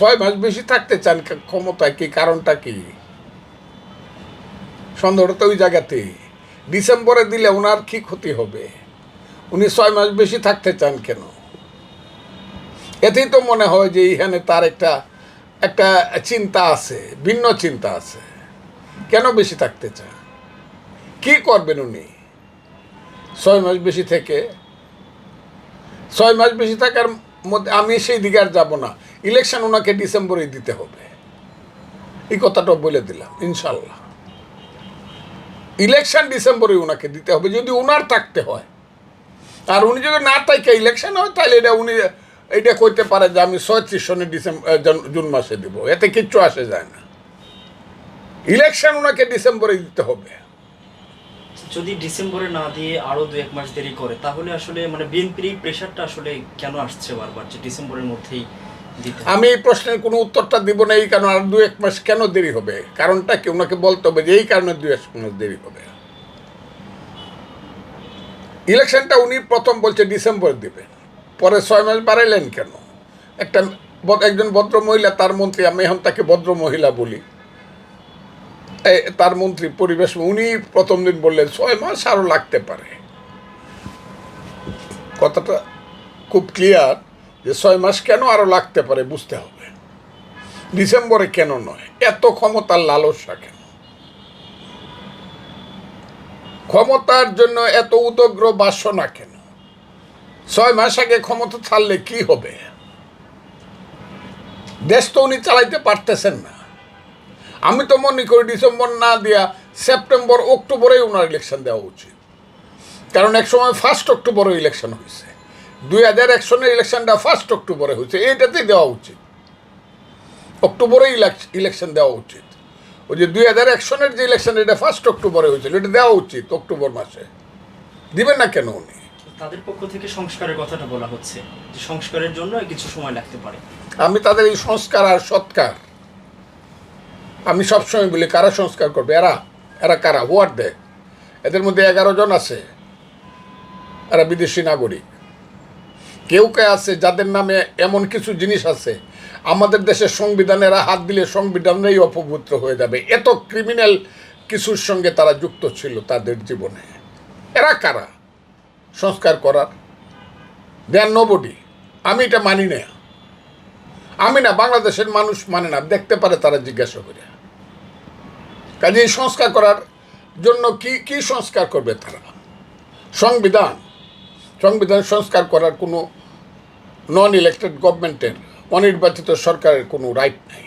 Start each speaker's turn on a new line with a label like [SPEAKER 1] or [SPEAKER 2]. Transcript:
[SPEAKER 1] ছয় মাস বেশি থাকতে চান ক্ষমতায় কি? কারণটা কি? সন্দেহটা তো ওই জায়গাতে। ডিসেম্বরে দিলে ওনার কি ক্ষতি হবে? উনি ছয় মাস বেশি থাকতে চান কেন? এতেই তো মনে হয় যে এখানে তার একটা একটা চিন্তা আছে, ভিন্ন চিন্তা আছে। কেন বেশি থাকতে চান? কি করবেন উনি? ছয় মাস বেশি থেকে, ছয় মাস বেশি থাকার মধ্যে আমি সেই দিকে আর যাব না। ইলেকশন ওনাকে ডিসেম্বরেই দিতে হবে। এই কথাটা বলে দিলাম ইনশাল্লাহ ইলেকশন ডিসেম্বরে ওনাকে দিতে হবে, যদি ওনার থাকতে হয়। আর উনি যদি না থাকে ইলেকশন হয়, তাহলে এটা উনি, এটা কইতে পারে যে আমি ছয়ত্রিশ সনে ডিসেম্বর জুন মাসে দিব। এতে কিচ্ছু আসে যায় না। ইলেকশন ওনাকে ডিসেম্বরে দিতে হবে।
[SPEAKER 2] যদি ডিসেম্বরে না দিয়ে আরও দু এক মাস দেরি করে, তাহলে আসলে মানে বিএনপির প্রেশারটা আসলে কেন আসছে বারবার যে ডিসেম্বরের মধ্যেই
[SPEAKER 1] আমি এই প্রশ্নের কোনো উত্তরটা দিব না, এই কারণে আর দু এক মাস কেন দেরি হবে? কারণটা কি? ওনাকে বলতে হবে যে এই কারণে দু এক মাস দেরি হবে। ইলেকশনটা উনি প্রথম বলছে ডিসেম্বর দিবেন পরে ছয় মাস বাড়াইলেন কেন? একটা একজন ভদ্র মহিলা তার মন্ত্রী, আমি এখন তাকে ভদ্র মহিলা বলি। তার মন্ত্রী পরিবেশ, উনি প্রথম দিন বললেন, ছয় মাস আরও লাগতে পারে। কথাটা খুব ক্লিয়ার যে ছয় মাস কেন আরও লাগতে পারে বুঝতে হবে। ডিসেম্বরে কেন নয়? এত ক্ষমতার লালসা কেন? ক্ষমতার জন্য এত উদগ্র বাসনা কেন? ছয় মাস আগে ক্ষমতা ছাড়লে কি হবে? দেশ তো উনি চালাইতে পারতেছেন না। আমি তো মনে করি ডিসেম্বর না দেওয়া সেপ্টেম্বর অক্টোবরেই ওনার ইলেকশন দেওয়া উচিত। কারণ এক সময় ফার্স্ট অক্টোবরে ইলেকশন হয়েছে। দুই হাজার এক সনের ইলেকশনটা ফার্স্ট অক্টোবরে হয়েছে। এইটাতেই দেওয়া উচিত। অক্টোবরে ইলেকশন দেওয়া উচিত। ওই যে দুই হাজার এক সনের যে ইলেকশন এটা ফার্স্ট অক্টোবরে হয়েছিল। এটা দেওয়া উচিত অক্টোবর মাসে। দিবেন না কেন উনি?
[SPEAKER 2] তাদের পক্ষ থেকে সংস্কারের কথাটা বলা হচ্ছে। যে সংস্কারের জন্য কিছু সময় লাগতে পারে।
[SPEAKER 1] আমি তাদের এই সংস্কার আর সৎকার আমি সবসময় বলি, কারা সংস্কার করবে? এরা এরা কারা? হোয়াট দে এদের মধ্যে এগারো জন আছে। এরা বিদেশি নাগরিক। কেউ কে আছে যাদের নামে এমন কিছু জিনিস আছে। আমাদের দেশের সংবিধানেরা হাত দিলে সংবিধানেই অপবিত্র হয়ে যাবে। এত ক্রিমিনাল কিছুর সঙ্গে তারা যুক্ত ছিল তাদের জীবনে। এরা কারা? সংস্কার করার। দেন নোবডি আমি এটা মানি না। আমি না, বাংলাদেশের মানুষ মানে না। দেখতে পারে তারা জিজ্ঞাসা করে। কাজে সংস্কার করার জন্য কি কি সংস্কার করবে তারা? সংবিধান। সংবিধান সংস্কার করার কোনো নন ইলেক্টেড গভর্নমেন্টের অনির্বাচিত সরকারের কোনো রাইট নেই।